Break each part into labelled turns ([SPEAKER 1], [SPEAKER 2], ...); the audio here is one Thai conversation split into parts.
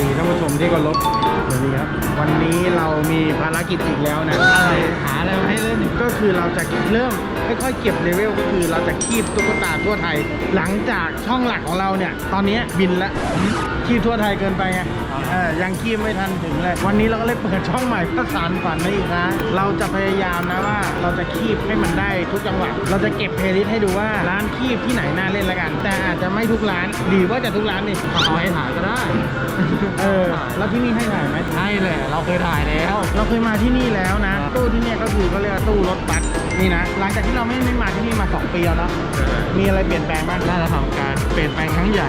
[SPEAKER 1] ดีท่านผู้ชมที่เคารพสวัสดีครับ วันนี้เรามีภารกิจอีกแล้วนะ
[SPEAKER 2] อะไรหาอะไรมาให้เล่น
[SPEAKER 1] ก็คือเราจะเริ่มค่อยๆเก็บเลเวลก็คือเราจะคีบตุ๊กตาทั่วไทย หลังจากช่องหลักของเราเนี่ย ตอนนี้บินแล้วคีบทั่วไทยเกินไปไงเออยังคีบไม่ทันถึงเลย วันนี้เราก็เลยเปิดช่องใหม่เพื่อสานฝันนะอีกนะ เราจะพยายามนะว่า เราจะคีบให้มันได้ทุกจังหวัด เราจะเก็บเพลย์ลิสต์ให้ดูว่าร้านคีบที่ไหนน่าเล่นละกัน แต่อาจจะไม่ทุกร้านหรือว่าจะทุกร้านนี่
[SPEAKER 2] เอาให้ถ่ายก็ได้
[SPEAKER 1] เออ แล้วที่นี่ให้ถ่ายไหม
[SPEAKER 2] ใช่แหละเราเคยถ่ายแล้ว
[SPEAKER 1] เราเคยมาที่นี่แล้วนะ ตู้ที่เนี่ยก็คือเขาเรียกว่าตู้รถบัสนี่นะ หลังจากที่เราไม่ไม่มาที่นี่มา 2 ปีแล้วเนาะ มีอะไรเปลี่ยนแปลงบ้าง
[SPEAKER 2] น่าจะทำการเปลี่ยนแปลงครั้งใหญ่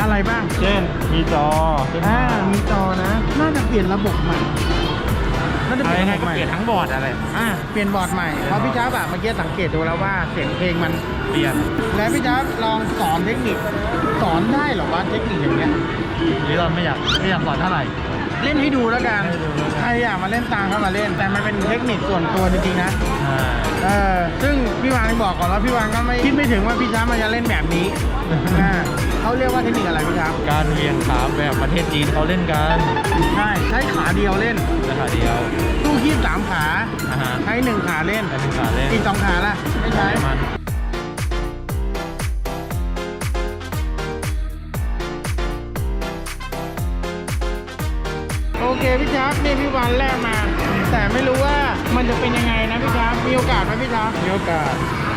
[SPEAKER 1] อะไรบ้าง
[SPEAKER 2] เช่นมีจอขึ้น
[SPEAKER 1] อ่า
[SPEAKER 2] มา
[SPEAKER 1] มีจอนะ น่าจะเปลี่ยนระบบใหม่ น่าจะ
[SPEAKER 2] อะ
[SPEAKER 1] เป
[SPEAKER 2] ไร
[SPEAKER 1] ลี่ยน
[SPEAKER 2] ไง
[SPEAKER 1] ระบบ
[SPEAKER 2] ก็
[SPEAKER 1] ใหม่
[SPEAKER 2] เปลี่ยนทั้งบอร์ดอะไร
[SPEAKER 1] อ่า เปลี่ยนบอร์ดใหม่ เพราะพี่จ้าบอะเมื่อกี้สังเกตดูแล้วว่าเสียงเพลงมัน
[SPEAKER 2] เปลี่ยน
[SPEAKER 1] แล้วพี่จ้าบลองสอนเทคนิค สอนได้เหรอว่าเทคนิคอย่างเงี้ย
[SPEAKER 2] นี่เราไม่อยากไม่อยากสอนเท่าไหร่
[SPEAKER 1] เล่นให้ดูแล้วกัน
[SPEAKER 2] ให้ดูแล้วกัน
[SPEAKER 1] ใคร อยากมาเล่นตามเข้ามาเล่น แต่มันเป็นเทคนิคส่วนตัวจริงๆนะ
[SPEAKER 2] อ่า
[SPEAKER 1] เออซึ่งพี่วานบอกก่อนแล้วพี่วานก็ไม่คิดไม่ถึงว่าพี่ช้ามันจะเล่นแบบนี้อ่าเขาเรียกว่าเทคนิคอะไรพี่ช้า
[SPEAKER 2] การเวียงขาแบบประเทศจีนเขาเล่นกัน
[SPEAKER 1] ใช่ใช้ขาเดียวเล่น
[SPEAKER 2] ราคาเดียว
[SPEAKER 1] ตู้คีบสามขา
[SPEAKER 2] อ่าฮะ
[SPEAKER 1] ใช้หนึ่งขาเล่น
[SPEAKER 2] แต่เป็นขาเล่น
[SPEAKER 1] อีกสองขาล่ะไม่ใช้ โอเคพี่ช้านี่พี่วานแรกมา แต่ไม่รู้ว่ามันจะเป็นยังไงนะพี่ช้ามีโอกาสไหมพี่ช้า
[SPEAKER 2] มีโอกาส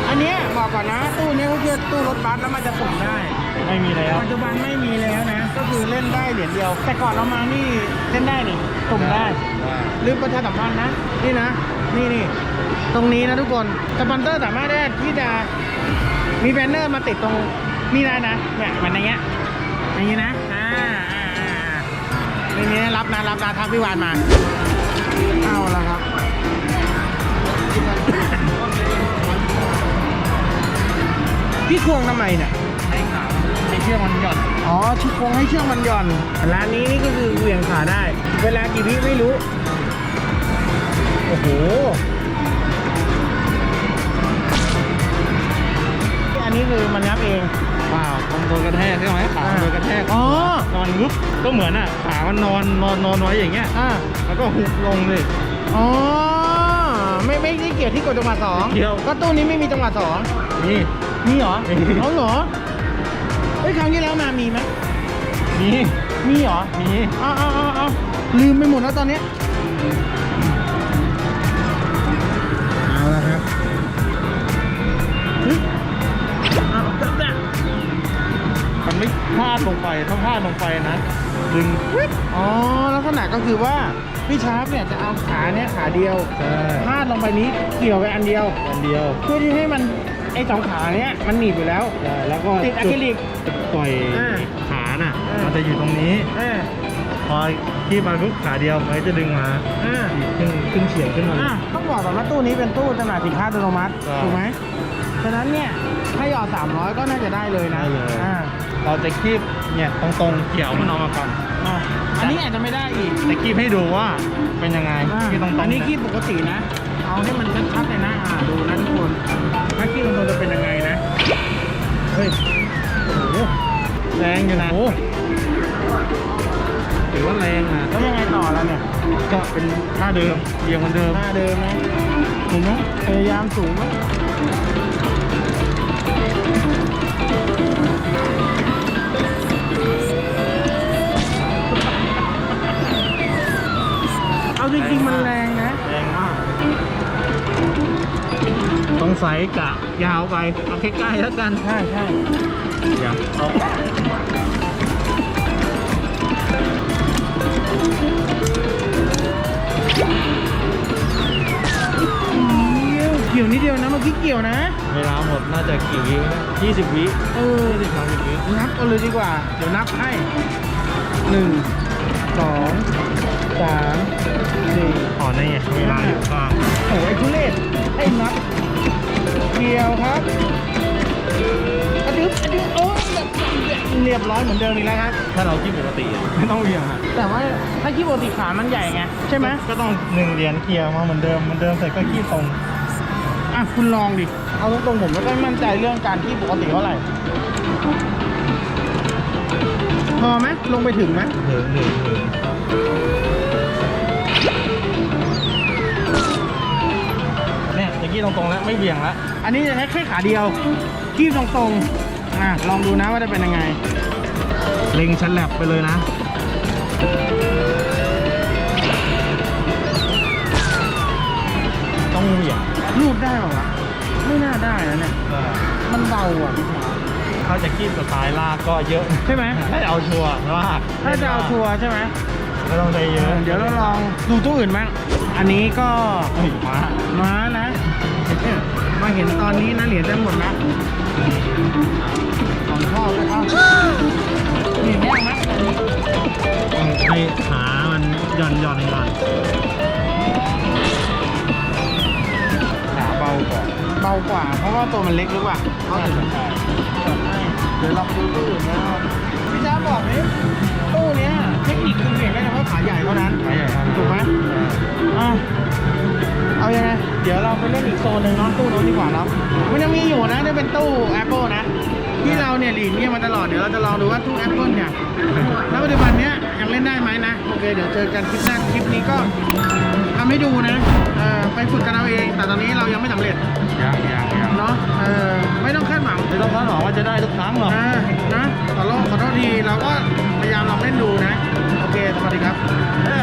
[SPEAKER 1] อันเนี้ยบอกก่อนนะ ตู้เนี้ยเขาเรียกตู้รถบัสแล้วมันจะสุ่มได้
[SPEAKER 2] ไม่มีแล้ว
[SPEAKER 1] ปัจจุบันไม่มีแล้วนะ ก็คือเล่นได้เหรียญเดียว แต่ก่อนเรามานี่เล่นได้นี่สุ่มได้ลืมประชาสัมพันธ์นะนี่นะ นี่นี่ตรงนี้นะทุกคนสปอนเซอร์สามารถได้ที่จะมีแบนเนอร์มาติดตรงนี่ได้นะเนี่ยมันอย่างเงี้ยอย่างงี้นะอ่าอ่าอ่าอ่า นี่นี่รับนะรับนะทักพี่วานมา เอาละครับ พี่ควงทำไมเนี่ย
[SPEAKER 2] ให้ขาให้เชือกมันหย่อน
[SPEAKER 1] อ๋อชิควงให้เชือกมันหย่อน ร้านนี้นี่ก็คือเหวี่ยงขาได้ เวลากี่วิไม่รู้ โอ้โห อันนี้คือมันงับเอง
[SPEAKER 2] เปล่ามันโดนกระแทกใช่ไหมขามันโดนกระแทก
[SPEAKER 1] อ๋อ
[SPEAKER 2] น อนวุบก็เหมือนอะขามันนอนนอนนอนไว้อย่างเงี้ย
[SPEAKER 1] อ่า
[SPEAKER 2] แล้วก็หุบลงเลย
[SPEAKER 1] อ๋อ ไม่ไม่ได้เกี่ยวที่กดจังหวะสอง
[SPEAKER 2] เกี่ยว
[SPEAKER 1] ก็ตู้นี้ไม่มีจังหวะสอง
[SPEAKER 2] นี่
[SPEAKER 1] มีเหรอ
[SPEAKER 2] มี
[SPEAKER 1] เอาเหรอเฮ้ยครั้งที่แล้วมามีไหม
[SPEAKER 2] นี่
[SPEAKER 1] มีเหรอ
[SPEAKER 2] มี
[SPEAKER 1] เอาเอาเอาเอาลืมไปหมดแล้วตอนเนี้ย
[SPEAKER 2] ไม่พลาดลงไปถ้าพลาดลงไปนะดึงวิบ
[SPEAKER 1] อ๋อลักษณะก็คือว่าพี่ชาร์ปเนี่ยจะเอาขาเนี่ยขาเดียว
[SPEAKER 2] ใช่
[SPEAKER 1] พาดลงไปนี้เกี่ยวไปอันเดียว
[SPEAKER 2] อันเดียว
[SPEAKER 1] เพื่อที่ให้มันไอ้สองขาเนี้ยมันหนีบอยู่แล้ว
[SPEAKER 2] ใช่แล้วก็
[SPEAKER 1] ติดอะคริลิก
[SPEAKER 2] จุดปล่อย
[SPEAKER 1] อ่า
[SPEAKER 2] ขาน่ะ
[SPEAKER 1] อ่ามั
[SPEAKER 2] มันจะอยู่ตรงนี้
[SPEAKER 1] อ่า
[SPEAKER 2] พอที่มาปุ๊บขาเดียวมันก็จะดึงมา
[SPEAKER 1] อ่า
[SPEAKER 2] ขึ้นขึ้นเฉียงขึ้นมาเลย
[SPEAKER 1] อะต้องบอกก่อนว่าตู้นี้เป็นตู้จำหน่ายสินค้าอัตโนมัติ
[SPEAKER 2] ใช่
[SPEAKER 1] ถูกไหมฉะนั้นเนี่ย ถ้าหยอด300 ก็น่าจะได้เลยนะ
[SPEAKER 2] ได้เลย
[SPEAKER 1] อ่า
[SPEAKER 2] เราจะคีบเนี่ยตรงๆเกี่ยวมันออกมาก่อน
[SPEAKER 1] อะอันนี้อาจจะไม่ได้อีก
[SPEAKER 2] จะคีบให้ดูว่าเป็นยังไง
[SPEAKER 1] อ่า
[SPEAKER 2] คีบตรงๆ
[SPEAKER 1] อันนี้
[SPEAKER 2] เย
[SPEAKER 1] คีบปกตินะ เอาให้มันชัดๆเลยนะ อ่าดูนะทุกคน ถ้าคีบตรงๆจะเป็นยังไงนะ
[SPEAKER 2] เฮ้ยโอ้โหแรงอยู่นะโอ้ถือว่าแรงนะ
[SPEAKER 1] แล้วยังไงต่อแล้วเนี่ย
[SPEAKER 2] ก็เป็นท่าเดิมเรียงเหมือนเดิม
[SPEAKER 1] หน้าเดิมนะถูกไหมพยายามสูงไหม จริงๆมันแรงนะ
[SPEAKER 2] แรงมากสงสัยกะยาวไป เอาใกล้ๆแล้วกัน
[SPEAKER 1] ใช่ใช่
[SPEAKER 2] เดี๋ยวเอา
[SPEAKER 1] เกี่ยวนิดเดียวนะเมื่อกี้เกี่ยวนะ
[SPEAKER 2] เวลาหมดน่าจะกี่วิยี่สิบวิ
[SPEAKER 1] เออ
[SPEAKER 2] ยี่สิบสามสิบวิ
[SPEAKER 1] นับกันเลยดีกว่า เดี๋ยวนับให้หนึ่ง สองสามสี่
[SPEAKER 2] อ๋อนี่ไงเวลาอยู่ข้าง
[SPEAKER 1] โอ้ยไอ้ทุเรศไอ้นับเกี่ยวครับอะดึ๊บอะดึ๊บโอ้ยเรียบร้อยเหมือนเดิมอีกแล้วครับ
[SPEAKER 2] ถ้าเราคิดปกติอะไม่ต้องเวียงอะ
[SPEAKER 1] แต่ว่าถ้าขี้ปกติขามันใหญ่ไงใช่ไหม
[SPEAKER 2] ก็ต้องหนึ่งเหรียญเคลียร์มาเหมือนเดิมเหมือนเดิมเสร็จก็ขี้ตรง
[SPEAKER 1] อะคุณลองดิ เอาตรงๆผมไม่ค่อยมั่นใจเรื่องการขี้ปกติเท่าไหร่พ อไหมลงไปถึงไหม
[SPEAKER 2] ถึงถึงถึงเนี่ยตะกี้ตรงๆแล้วไม่เบี่ยงแล้ว
[SPEAKER 1] อันนี้จะใช้แค่ขาเดียวคีบตรงๆอะลองดูนะว่าจะเป็นยังไง
[SPEAKER 2] เล็งชันแลบไปเลยนะต้องเหวี่ยง
[SPEAKER 1] รูดได้เปล่าวะไม่น่าได้นะเนี่ย
[SPEAKER 2] ก็
[SPEAKER 1] มันเบาอะพี่ชา
[SPEAKER 2] ถ้าจะคีบสไตล์ลากก็เยอะ
[SPEAKER 1] ใช่ไหม
[SPEAKER 2] ถ้าจะเอาชัวร์ลาก
[SPEAKER 1] ถ้าจะเอาทัวร์ใช่ไหม
[SPEAKER 2] ก็ต้องได้เยอะ
[SPEAKER 1] เดี๋ยวเราลองดูตู้อื่นบ้างอันนี้ก็
[SPEAKER 2] เฮ้ยมา
[SPEAKER 1] ม้านะเนี่ยมาเห็นตอนนี้นะเหรียญจะหมดนะสองข้อก็เอาเหรียญแยกไหมอันนี้
[SPEAKER 2] ต้องให้ขามันหย่อนหย่อนก่อน
[SPEAKER 1] ขาเบากว่าเบากว่า เพราะว่าตัวมันเล็กหรือเปล่า เขาถึงเดี๋ยวลองดูตู้อื่นนะพี่จ้าบอกดิตู้เนี้ยเทคนิคคือเปลี่ยนได้เฉพาะขาใหญ่เท่านั้น
[SPEAKER 2] ขาใหญ่เท่านั้น
[SPEAKER 1] ถูกไหมอะเอายังไงเดี๋ยวเราไปเล่นอีกโซนหนึ่งเนาะตู้นู้นดีกว่าเนาะมันยังมีอยู่นะจะเป็นตู้ Apple นะ ที่เราเนี่ยหลีกเลี่ยงมาตลอดเดี๋ยวเราจะลองดูว่าตู้ Apple เนี่ยณปัจจุบันเนี้ยยังเล่นได้ไหมนะโอเคเดี๋ยวเจอกันคลิปหน้าคลิปนี้ก็ทำให้ดูนะเออไปฝึกกันเอาเอง แต่ตอนนี้เรายังไม่สำเร็จ
[SPEAKER 2] ยังยังยัง
[SPEAKER 1] เนาะเออไม่ต้องคาดหวัง
[SPEAKER 2] ไม่ต้องคาดหวังว่าจะได้ทุกครั้งหรอก
[SPEAKER 1] อ่านะขอโทษขอโทษทีเราก็พยายามลองเล่นดูนะ โอเคสวัสดีครับ
[SPEAKER 2] เอ้ย